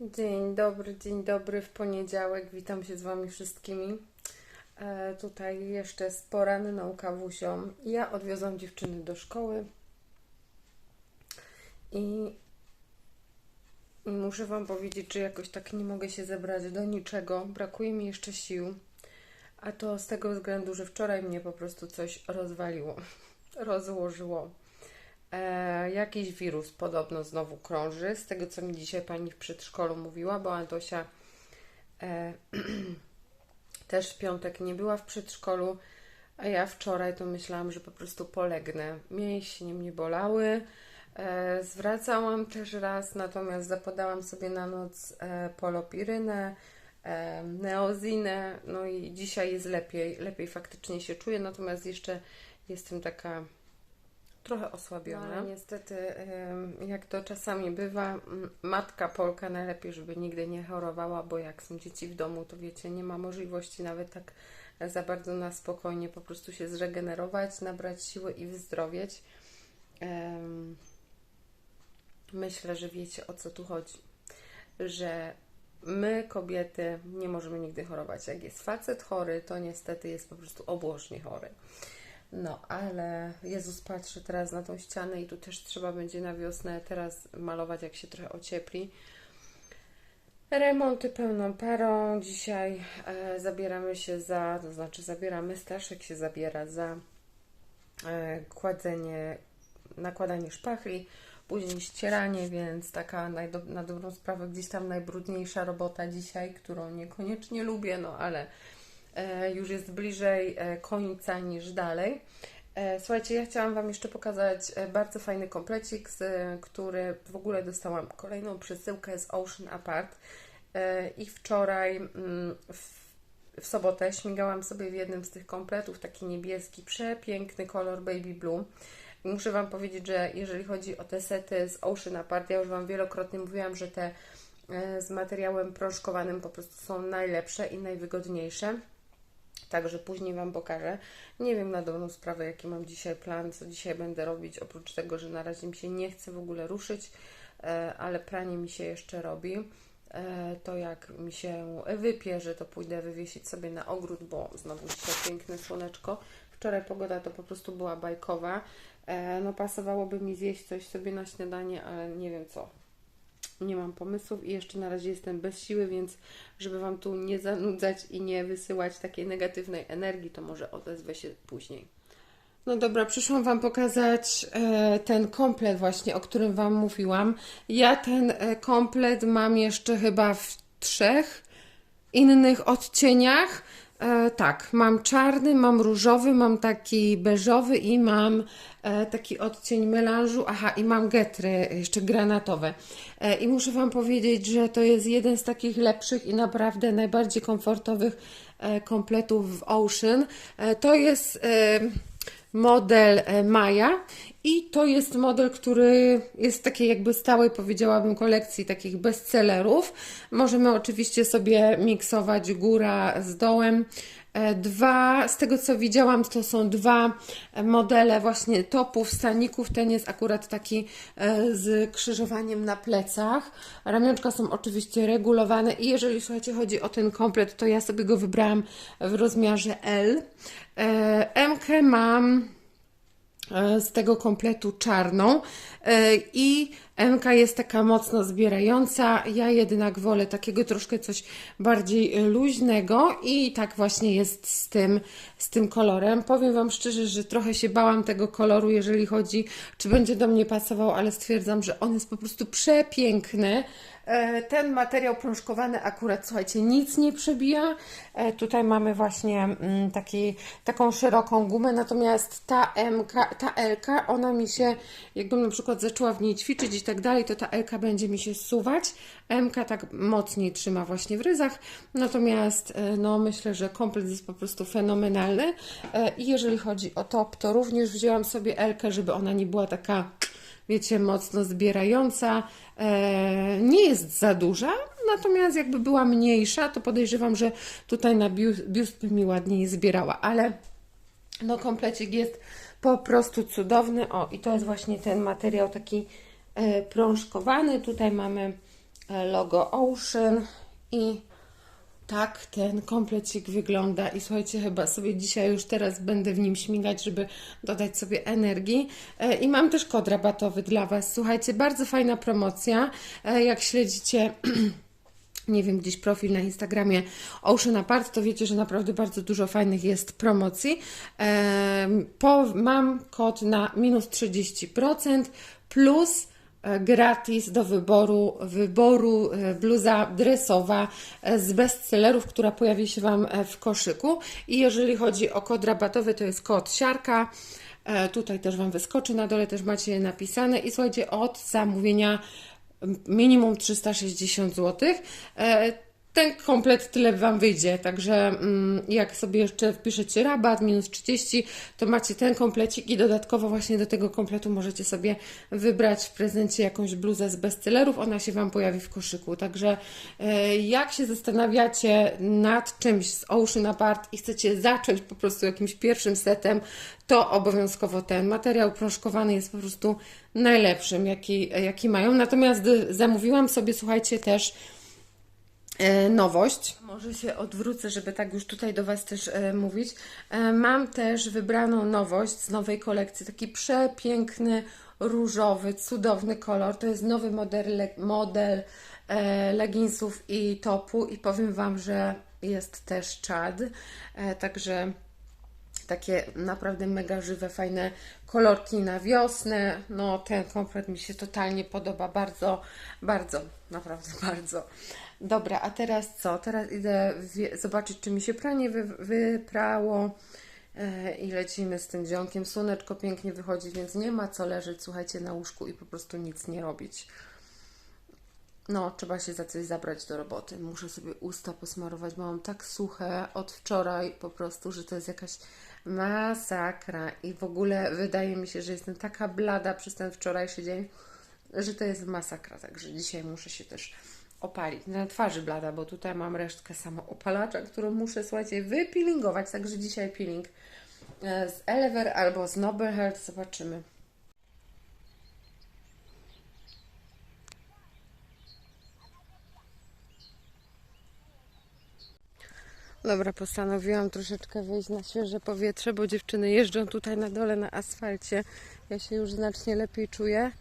Dzień dobry, dzień dobry w poniedziałek. Witam się z Wami wszystkimi. E, tutaj jeszcze z poranną kawusią. Ja odwiozłam dziewczyny do szkoły i, muszę Wam powiedzieć, że jakoś tak nie mogę się zebrać do niczego. Brakuje mi jeszcze sił, a to z tego względu, że wczoraj mnie po prostu coś rozwaliło, rozłożyło. E, jakiś wirus podobno znowu krąży, z tego co mi dzisiaj pani w przedszkolu mówiła, bo Antosia e, też w piątek nie była w przedszkolu, a ja wczoraj to myślałam, że po prostu polegnę. Mięśnie mnie bolały, e, zwracałam też raz, natomiast zapodałam sobie na noc e, polopirynę, e, neozinę, no i dzisiaj jest lepiej, lepiej faktycznie się czuję, natomiast jeszcze jestem taka trochę osłabiona. No, niestety, jak to czasami bywa, matka Polka najlepiej, żeby nigdy nie chorowała, bo jak są dzieci w domu, to wiecie, nie ma możliwości nawet tak za bardzo na spokojnie po prostu się zregenerować, nabrać siły i wyzdrowieć. Myślę, że wiecie o co tu chodzi. Że my, kobiety, nie możemy nigdy chorować. Jak jest facet chory, to niestety jest po prostu obłożnie chory. No, ale Jezus patrzy teraz na tą ścianę i tu też trzeba będzie na wiosnę teraz malować, jak się trochę ociepli. Remonty pełną parą. Dzisiaj e, zabieramy się za, to znaczy zabieramy, Staszek się zabiera za e, kładzenie, nakładanie szpachli, później ścieranie, więc taka najdo, na dobrą sprawę gdzieś tam najbrudniejsza robota dzisiaj, którą niekoniecznie lubię, no ale już jest bliżej e, końca niż dalej. E, Słuchajcie, ja chciałam Wam jeszcze pokazać e, bardzo fajny komplecik, e, który w ogóle dostałam kolejną przesyłkę z Ocean Apart E, i wczoraj mm, w, w sobotę śmigałam sobie w jednym z tych kompletów, taki niebieski, przepiękny kolor baby blue. Muszę Wam powiedzieć, że jeżeli chodzi o te sety z Ocean Apart, ja już Wam wielokrotnie mówiłam, że te e, z materiałem proszkowanym po prostu są najlepsze i najwygodniejsze. Także później Wam pokażę. Nie wiem na dobrą sprawę, jaki mam dzisiaj plan, co dzisiaj będę robić, oprócz tego, że na razie mi się nie chce w ogóle ruszyć, e, ale pranie mi się jeszcze robi. E, To jak mi się wypierze, to pójdę wywiesić sobie na ogród, bo znowu dzisiaj piękne słoneczko. Wczoraj pogoda to po prostu była bajkowa. E, No pasowałoby mi zjeść coś sobie na śniadanie, ale nie wiem co. Nie mam pomysłów i jeszcze na razie jestem bez siły, więc żeby Wam tu nie zanudzać i nie wysyłać takiej negatywnej energii, to może odezwę się później. No dobra, przyszłam Wam pokazać e, ten komplet właśnie, o którym Wam mówiłam. Ja ten e, komplet mam jeszcze chyba w trzech innych odcieniach. E, tak, mam czarny, mam różowy, mam taki beżowy i mam e, taki odcień melanżu. Aha, i mam getry jeszcze granatowe. E, I muszę Wam powiedzieć, że to jest jeden z takich lepszych i naprawdę najbardziej komfortowych e, kompletów w Ocean. E, to jest e, model e, Maja i to jest model, który jest takiej jakby stałej, powiedziałabym, kolekcji takich bestsellerów. Możemy oczywiście sobie miksować góra z dołem. E, Dwa, z tego co widziałam, to są dwa modele właśnie topów, staników. Ten jest akurat taki e, z krzyżowaniem na plecach. Ramionczka są oczywiście regulowane i jeżeli słuchajcie, chodzi o ten komplet, to ja sobie go wybrałam w rozmiarze L. MK mam z tego kompletu czarną e, i MK jest taka mocno zbierająca. Ja jednak wolę takiego troszkę coś bardziej e, luźnego i tak właśnie jest z tym, z tym kolorem. Powiem Wam szczerze, że trochę się bałam tego koloru, jeżeli chodzi, czy będzie do mnie pasował, ale stwierdzam, że on jest po prostu przepiękny. E, Ten materiał prążkowany akurat, słuchajcie, nic nie przebija. E, Tutaj mamy właśnie mm, taki, taką szeroką gumę, natomiast ta MK, ta LK, ona mi się, jakbym na przykład zaczęła w niej ćwiczyć i tak dalej, to ta LK będzie mi się zsuwać. MK tak mocniej trzyma właśnie w ryzach, natomiast e, no myślę, że komplet jest po prostu fenomenalny. I jeżeli chodzi o top, to również wzięłam sobie LK, żeby ona nie była taka wiecie, mocno zbierająca. E, nie jest za duża, natomiast jakby była mniejsza, to podejrzewam, że tutaj na biust, biust by mi ładniej zbierała, ale no komplecik jest po prostu cudowny. O, i to jest właśnie ten materiał taki e, prążkowany. Tutaj mamy e, logo Ocean i tak ten komplecik wygląda i słuchajcie, chyba sobie dzisiaj już teraz będę w nim śmigać, żeby dodać sobie energii. E, I mam też kod rabatowy dla Was. Słuchajcie, bardzo fajna promocja. E, Jak śledzicie nie wiem, gdzieś profil na Instagramie Ocean Apart, to wiecie, że naprawdę bardzo dużo fajnych jest promocji. Po, mam kod na minus 30% plus e, gratis do wyboru, wyboru e, bluza dresowa e, z bestsellerów, która pojawi się Wam e, w koszyku. I jeżeli chodzi o kod rabatowy, to jest kod siarka. E, Tutaj też Wam wyskoczy, na dole też macie je napisane. I słuchajcie, od zamówienia minimum 360 zł. Ten komplet tyle Wam wyjdzie, także mm, jak sobie jeszcze wpiszecie rabat minus 30, to macie ten komplecik i dodatkowo właśnie do tego kompletu możecie sobie wybrać w prezencie jakąś bluzę z bestsellerów, ona się Wam pojawi w koszyku. Także e, jak się zastanawiacie nad czymś z Ocean Apart i chcecie zacząć po prostu jakimś pierwszym setem, to obowiązkowo ten materiał proszkowany jest po prostu najlepszym, jaki, jaki mają. Natomiast zamówiłam sobie, słuchajcie, też nowość. Może się odwrócę, żeby tak już tutaj do Was też e, mówić. E, mam też wybraną nowość z nowej kolekcji, taki przepiękny, różowy, cudowny kolor. To jest nowy model, model e, leginsów i topu i powiem Wam, że jest też czad, e, także takie naprawdę mega żywe, fajne kolorki na wiosnę. No, ten komplet mi się totalnie podoba, bardzo, bardzo, naprawdę bardzo. Dobra, a teraz co? Teraz idę zobaczyć, czy mi się pranie wy- wyprało e, i lecimy z tym dzionkiem. Słoneczko pięknie wychodzi, więc nie ma co leżeć, słuchajcie, na łóżku i po prostu nic nie robić. No, trzeba się za coś zabrać do roboty. Muszę sobie usta posmarować, bo mam tak suche od wczoraj po prostu, że to jest jakaś masakra. I w ogóle wydaje mi się, że jestem taka blada przez ten wczorajszy dzień, że to jest masakra. Także dzisiaj muszę się też opalić. Na twarzy blada, bo tutaj mam resztkę samoopalacza, którą muszę, słuchajcie, wypeelingować. Także dzisiaj peeling e, z Elever albo z Noble Health. Zobaczymy. Dobra, postanowiłam troszeczkę wyjść na świeże powietrze, bo dziewczyny jeżdżą tutaj na dole na asfalcie. Ja się już znacznie lepiej czuję.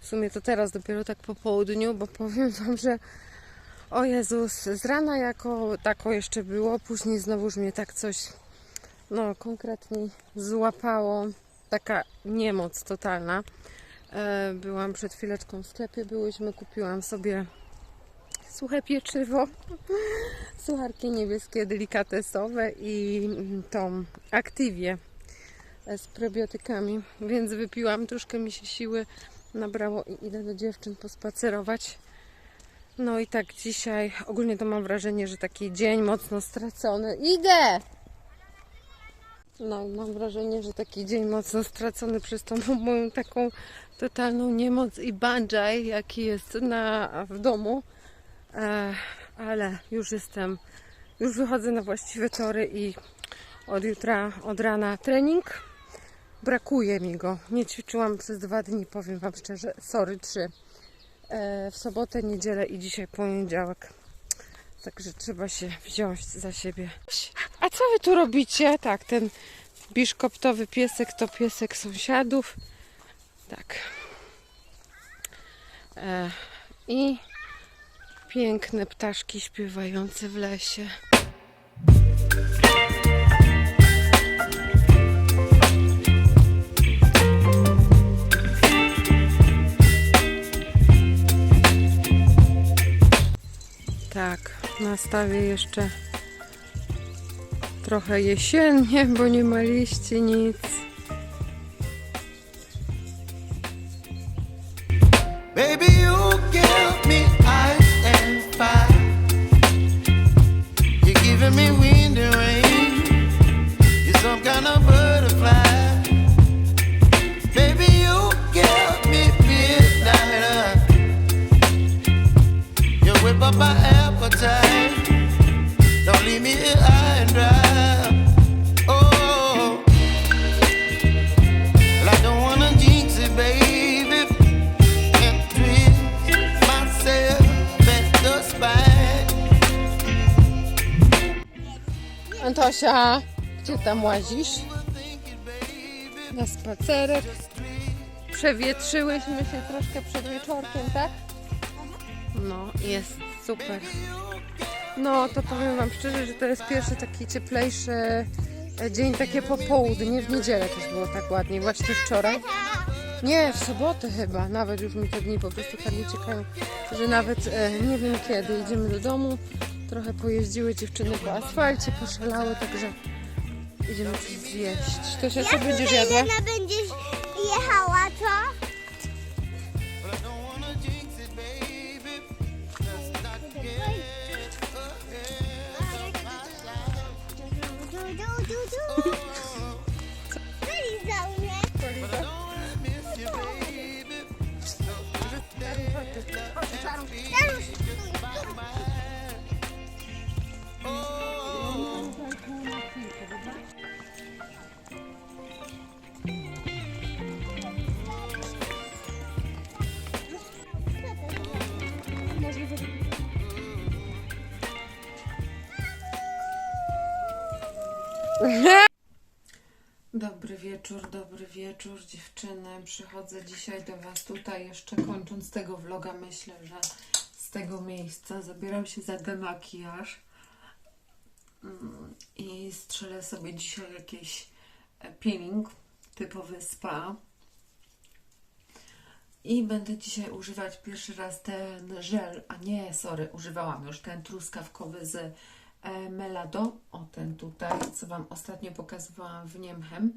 W sumie to teraz dopiero tak po południu, bo powiem Wam, że o Jezus, z rana jako tako jeszcze było, później znowuż mnie tak coś, no konkretnie złapało. Taka niemoc totalna. E, byłam przed chwileczką w sklepie, byłyśmy, kupiłam sobie suche pieczywo, sucharki niebieskie delikatesowe i tą Activię z prebiotykami, więc wypiłam, troszkę mi się siły nabrało i idę do dziewczyn pospacerować. No i tak dzisiaj ogólnie to mam wrażenie, że taki dzień mocno stracony. Idę! No i mam wrażenie, że taki dzień mocno stracony przez tą moją taką totalną niemoc i banjaj, jaki jest na, w domu. E, ale już jestem, już wychodzę na właściwe tory i od jutra, od rana trening. Brakuje mi go. Nie ćwiczyłam przez dwa dni, powiem Wam szczerze. Sorry, trzy. E, w sobotę, niedzielę i dzisiaj poniedziałek. Także trzeba się wziąć za siebie. A co Wy tu robicie? Tak, ten biszkoptowy piesek to piesek sąsiadów. Tak. E, I Piękne ptaszki śpiewające w lesie. Tak, nastawię jeszcze trochę jesiennie, bo nie ma liści nic. Antosia, gdzie tam łazisz? Na spacerek. Przewietrzyłyśmy się troszkę przed wieczorkiem, tak? No, jest super. No, to powiem Wam szczerze, że to jest pierwszy taki cieplejszy e, dzień, takie popołudnie. W niedzielę też było tak ładnie, właśnie wczoraj. Nie, w sobotę chyba, nawet już mi te dni po prostu tak uciekają, że nawet e, nie wiem kiedy idziemy do domu. Trochę pojeździły dziewczyny po asfalcie, poszalały, także idziemy coś zjeść. To się co będziesz jadła? Będziesz jechała, co? Dobry wieczór, dobry wieczór dziewczyny. Przychodzę dzisiaj do Was tutaj jeszcze kończąc tego vloga. Myślę, że z tego miejsca zabieram się za demakijaż Mm, i strzelę sobie dzisiaj jakiś e, peeling typowy spa. I będę dzisiaj używać pierwszy raz ten żel, a nie, sorry, używałam już ten truskawkowy z Melado, o ten tutaj, co Wam ostatnio pokazywałam w Niemchem.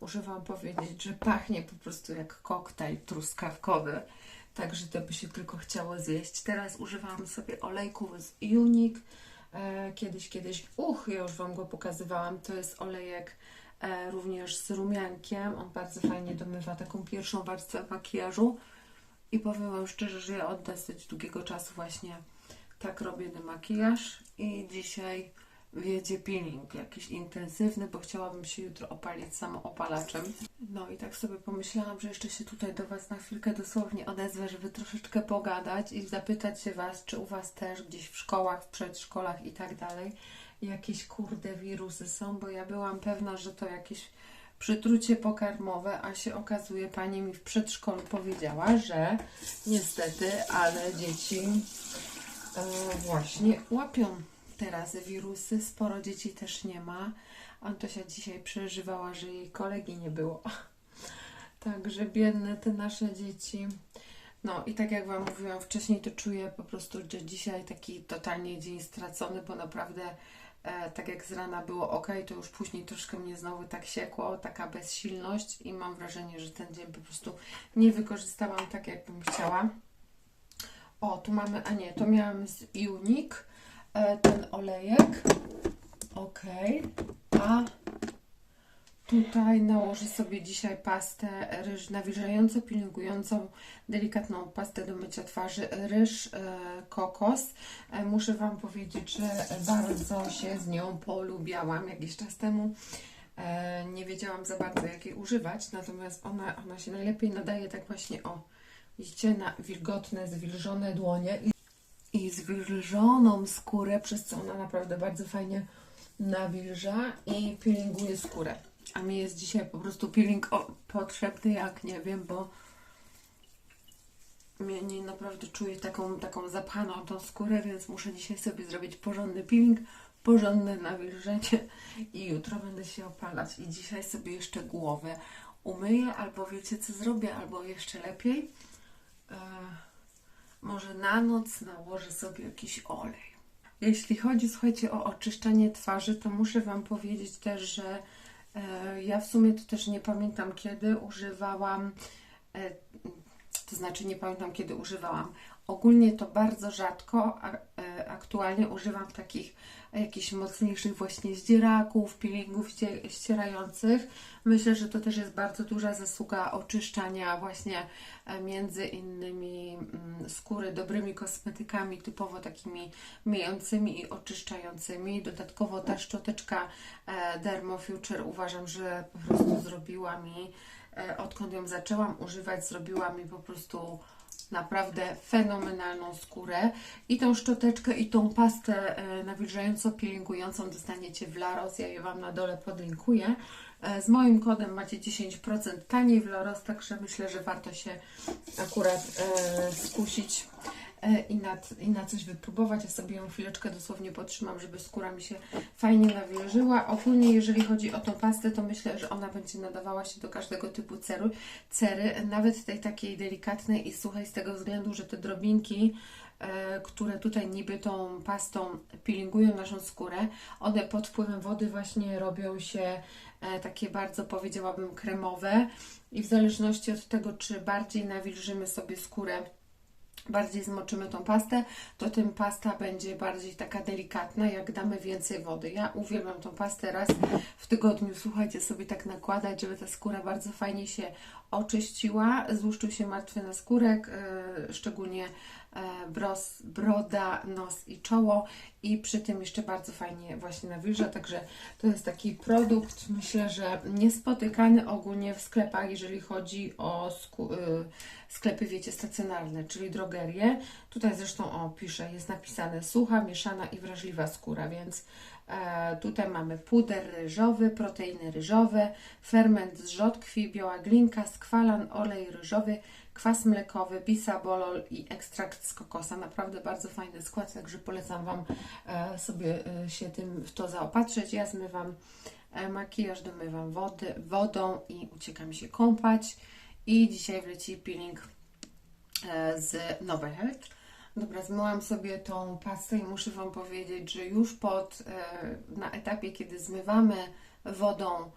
Muszę Wam powiedzieć, że pachnie po prostu jak koktajl truskawkowy, także to by się tylko chciało zjeść. Teraz używam sobie olejku z Unique, e, kiedyś, kiedyś, uch, ja już Wam go pokazywałam, to jest olejek e, również z rumiankiem, on bardzo fajnie domywa taką pierwszą warstwę makijażu. I powiem Wam szczerze, że ja od dosyć długiego czasu właśnie tak robię demakijaż i dzisiaj wiedzie peeling jakiś intensywny, bo chciałabym się jutro opalić samoopalaczem. No i tak sobie pomyślałam, że jeszcze się tutaj do Was na chwilkę dosłownie odezwę, żeby troszeczkę pogadać i zapytać się Was, czy u Was też gdzieś w szkołach, w przedszkolach i tak dalej jakieś kurde wirusy są, bo ja byłam pewna, że to jakieś przytrucie pokarmowe, a się okazuje, pani mi w przedszkolu powiedziała, że niestety, ale dzieci właśnie łapią teraz wirusy. Sporo dzieci też nie ma. Antosia dzisiaj przeżywała, że jej kolegi nie było. Także biedne te nasze dzieci. No i tak jak Wam mówiłam wcześniej, to czuję po prostu, że dzisiaj taki totalnie dzień stracony, bo naprawdę e, tak jak z rana było ok, to już później troszkę mnie znowu tak siekło, taka bezsilność i mam wrażenie, że ten dzień po prostu nie wykorzystałam tak, jakbym chciała. O, tu mamy, a nie, to miałam z Unique, e, ten olejek. Ok, a tutaj nałożę sobie dzisiaj pastę ryż nawilżająco, pielęgnującą, delikatną pastę do mycia twarzy, ryż e, kokos. E, muszę Wam powiedzieć, że bardzo się z nią polubiałam jakiś czas temu. Nie wiedziałam za bardzo, jak jej używać, natomiast ona, ona się najlepiej nadaje tak właśnie o, widzicie, na wilgotne, zwilżone dłonie i, i zwilżoną skórę, przez co ona naprawdę bardzo fajnie nawilża i peelinguje skórę. A mi jest dzisiaj po prostu peeling potrzebny, jak nie wiem, bo mnie nie naprawdę czuję taką, taką zapchaną tą skórę, więc muszę dzisiaj sobie zrobić porządny peeling, porządne nawilżenie i jutro będę się opalać. I dzisiaj sobie jeszcze głowę umyję, albo wiecie co zrobię, albo jeszcze lepiej. E, może na noc nałożę sobie jakiś olej. Jeśli chodzi, słuchajcie, o oczyszczanie twarzy, to muszę Wam powiedzieć też, że e, ja w sumie to też nie pamiętam kiedy używałam, e, to znaczy nie pamiętam kiedy używałam. Ogólnie to bardzo rzadko, a, e, aktualnie używam takich jakichś mocniejszych właśnie zdzieraków, peelingów ście- ścierających. Myślę, że to też jest bardzo duża zasługa oczyszczania właśnie e, między innymi mm, skóry dobrymi kosmetykami, typowo takimi myjącymi i oczyszczającymi. Dodatkowo ta szczoteczka e, Dermo Future uważam, że po prostu zrobiła mi, e, odkąd ją zaczęłam używać, zrobiła mi po prostu naprawdę fenomenalną skórę. I tą szczoteczkę, i tą pastę e, nawilżająco pielęgnującą dostaniecie w Laros. Ja je Wam na dole podlinkuję. E, Z moim kodem macie 10% taniej w Laros, także myślę, że warto się akurat e, skusić i na, i na coś wypróbować. Ja sobie ją chwileczkę dosłownie potrzymam, żeby skóra mi się fajnie nawilżyła. Ogólnie, jeżeli chodzi o tą pastę, to myślę, że ona będzie nadawała się do każdego typu ceru, cery, nawet tej takiej delikatnej i suchej, z tego względu, że te drobinki, e, które tutaj niby tą pastą peelingują naszą skórę, one pod wpływem wody właśnie robią się e, takie bardzo, powiedziałabym, kremowe i w zależności od tego, czy bardziej nawilżymy sobie skórę bardziej zmoczymy tą pastę, to tym pasta będzie bardziej taka delikatna, jak damy więcej wody. Ja uwielbiam tą pastę raz w tygodniu, słuchajcie, sobie tak nakładać, żeby ta skóra bardzo fajnie się oczyściła, złuszczył się martwy naskórek, yy, szczególnie e, bros, broda, nos i czoło i przy tym jeszcze bardzo fajnie właśnie nawilża, także to jest taki produkt, myślę, że niespotykany ogólnie w sklepach, jeżeli chodzi o y, sklepy, wiecie, stacjonarne, czyli drogerie. Tutaj zresztą, o, pisze, jest napisane sucha, mieszana i wrażliwa skóra, więc e, tutaj mamy puder ryżowy, proteiny ryżowe, ferment z rzodkwi, biała glinka, skwalan, olej ryżowy, kwas mlekowy, bisabolol i ekstrakt z kokosa. Naprawdę bardzo fajny skład, także polecam Wam e, sobie e, się tym w to zaopatrzyć. Ja zmywam e, makijaż, domywam wody, wodą i uciekam się kąpać. I dzisiaj wleci peeling e, z Novel Health. Dobra, zmyłam sobie tą pastę i muszę Wam powiedzieć, że już pod, e, na etapie, kiedy zmywamy wodą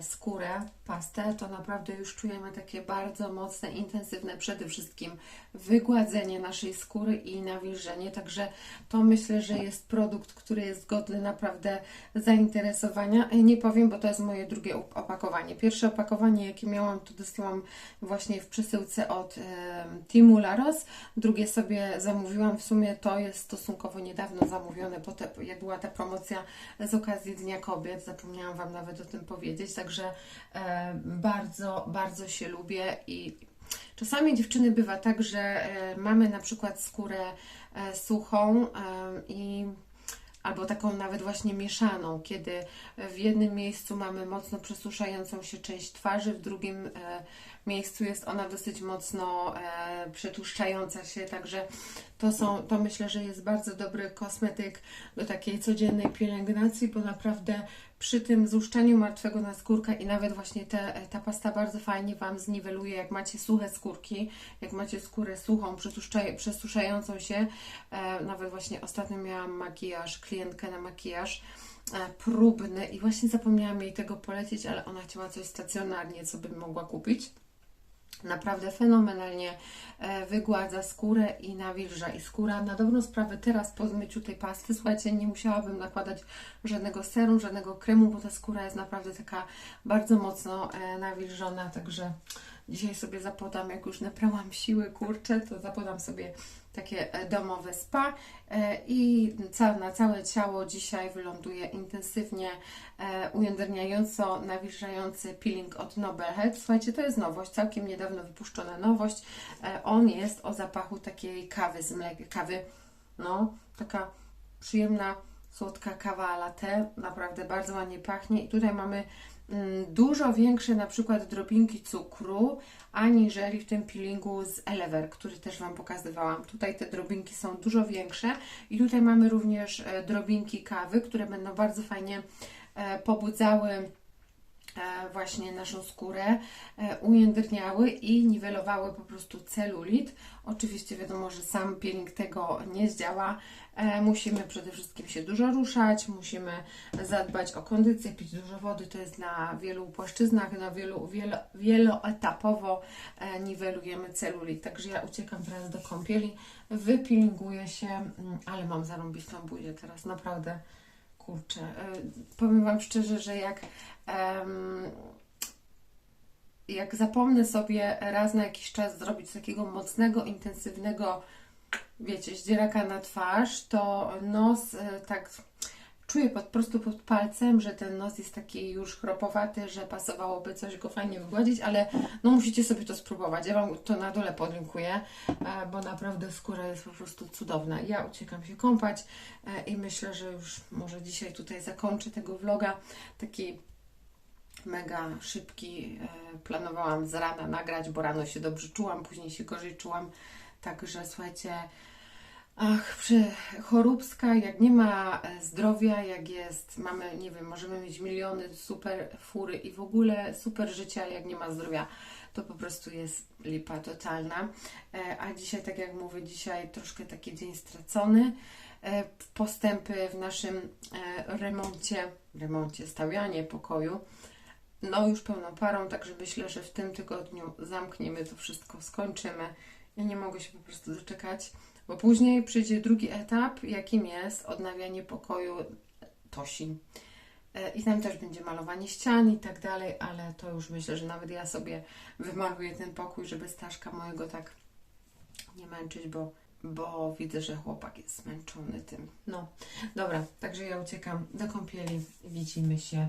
skórę, pastę, to naprawdę już czujemy takie bardzo mocne, intensywne przede wszystkim wygładzenie naszej skóry i nawilżenie. Także to myślę, że jest produkt, który jest godny naprawdę zainteresowania. E, Nie powiem, bo to jest moje drugie op- opakowanie. Pierwsze opakowanie, jakie miałam, to dostałam właśnie w przesyłce od e, Timu Laros. Drugie sobie zamówiłam. W sumie to jest stosunkowo niedawno zamówione, bo te, jak była ta promocja z okazji Dnia Kobiet. Zapomniałam Wam nawet o tym powiedzieć. Także e, bardzo, bardzo się lubię i czasami dziewczyny bywa tak, że e, mamy na przykład skórę e, suchą i albo taką nawet właśnie mieszaną, kiedy w jednym miejscu mamy mocno przesuszającą się część twarzy, w drugim miejscu jest ona dosyć mocno przetłuszczająca się, także to są, to myślę, że jest bardzo dobry kosmetyk do takiej codziennej pielęgnacji, bo naprawdę przy tym złuszczaniu martwego naskórka i nawet właśnie te, ta pasta bardzo fajnie Wam zniweluje, jak macie suche skórki, jak macie skórę suchą, przesuszającą się. E, nawet właśnie ostatnio miałam makijaż, klientkę na makijaż e, próbny i właśnie zapomniałam jej tego polecić, ale ona chciała coś stacjonarnie, co bym mogła kupić. Naprawdę fenomenalnie e, wygładza skórę i nawilża. I skóra na dobrą sprawę teraz po zmyciu tej pasty, słuchajcie, nie musiałabym nakładać żadnego serum, żadnego kremu, bo ta skóra jest naprawdę taka bardzo mocno e, nawilżona, także dzisiaj sobie zapodam, jak już nabrałam siły, kurczę, to zapodam sobie takie e, domowe spa e, i na całe ciało dzisiaj wyląduje intensywnie e, ujędrniająco nawilżający peeling od Nobel Health. Słuchajcie, to jest nowość, całkiem niedawno wypuszczona nowość. On jest o zapachu takiej kawy z mlekiem, kawy, no, taka przyjemna, słodka kawa latte, naprawdę bardzo ładnie pachnie i tutaj mamy dużo większe na przykład drobinki cukru, aniżeli w tym peelingu z Elever, który też Wam pokazywałam. Tutaj te drobinki są dużo większe i tutaj mamy również e, drobinki kawy, które będą bardzo fajnie e, pobudzały właśnie naszą skórę, e, ujędrniały i niwelowały po prostu celulit. Oczywiście wiadomo, że sam peeling tego nie zdziała. E, Musimy przede wszystkim się dużo ruszać, musimy zadbać o kondycję, pić dużo wody. To jest na wielu płaszczyznach, na wielu, wielo, wieloetapowo e, niwelujemy celulit. Także ja uciekam teraz do kąpieli, wypilinguję się, mm, ale mam zarąbistą buzię teraz, naprawdę. Kurczę, e, powiem Wam szczerze, że jak jak zapomnę sobie raz na jakiś czas zrobić takiego mocnego, intensywnego, wiecie, zdzieraka na twarz, to nos e, tak czuję po prostu pod palcem, że ten nos jest taki już chropowaty, że pasowałoby coś go fajnie wygładzić, ale no musicie sobie to spróbować. Ja Wam to na dole podlinkuję, e, bo naprawdę skóra jest po prostu cudowna. Ja uciekam się kąpać e, i myślę, że już może dzisiaj tutaj zakończę tego vloga. Taki mega szybki. E, Planowałam z rana nagrać, bo rano się dobrze czułam, później się gorzej czułam. Także słuchajcie, ach, przy choróbska, jak nie ma e, zdrowia, jak jest, mamy, nie wiem, możemy mieć miliony super fury i w ogóle super życia, jak nie ma zdrowia, to po prostu jest lipa totalna. E, A dzisiaj, tak jak mówię, dzisiaj troszkę taki dzień stracony. E, Postępy w naszym remoncie, remoncie, stawianie pokoju no już pełną parą, także myślę, że w tym tygodniu zamkniemy to wszystko, skończymy. Ja nie mogę się po prostu doczekać, bo później przyjdzie drugi etap, jakim jest odnawianie pokoju Tosi. E, I tam też będzie malowanie ścian i tak dalej, ale to już myślę, że nawet ja sobie wymaluję ten pokój, żeby Staszka mojego tak nie męczyć, bo, bo widzę, że chłopak jest zmęczony tym. No, dobra, także ja uciekam do kąpieli. Widzimy się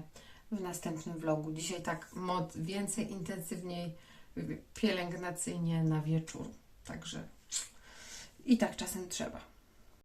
w następnym vlogu. Dzisiaj tak mod więcej, intensywniej, pielęgnacyjnie na wieczór. Także i tak czasem trzeba.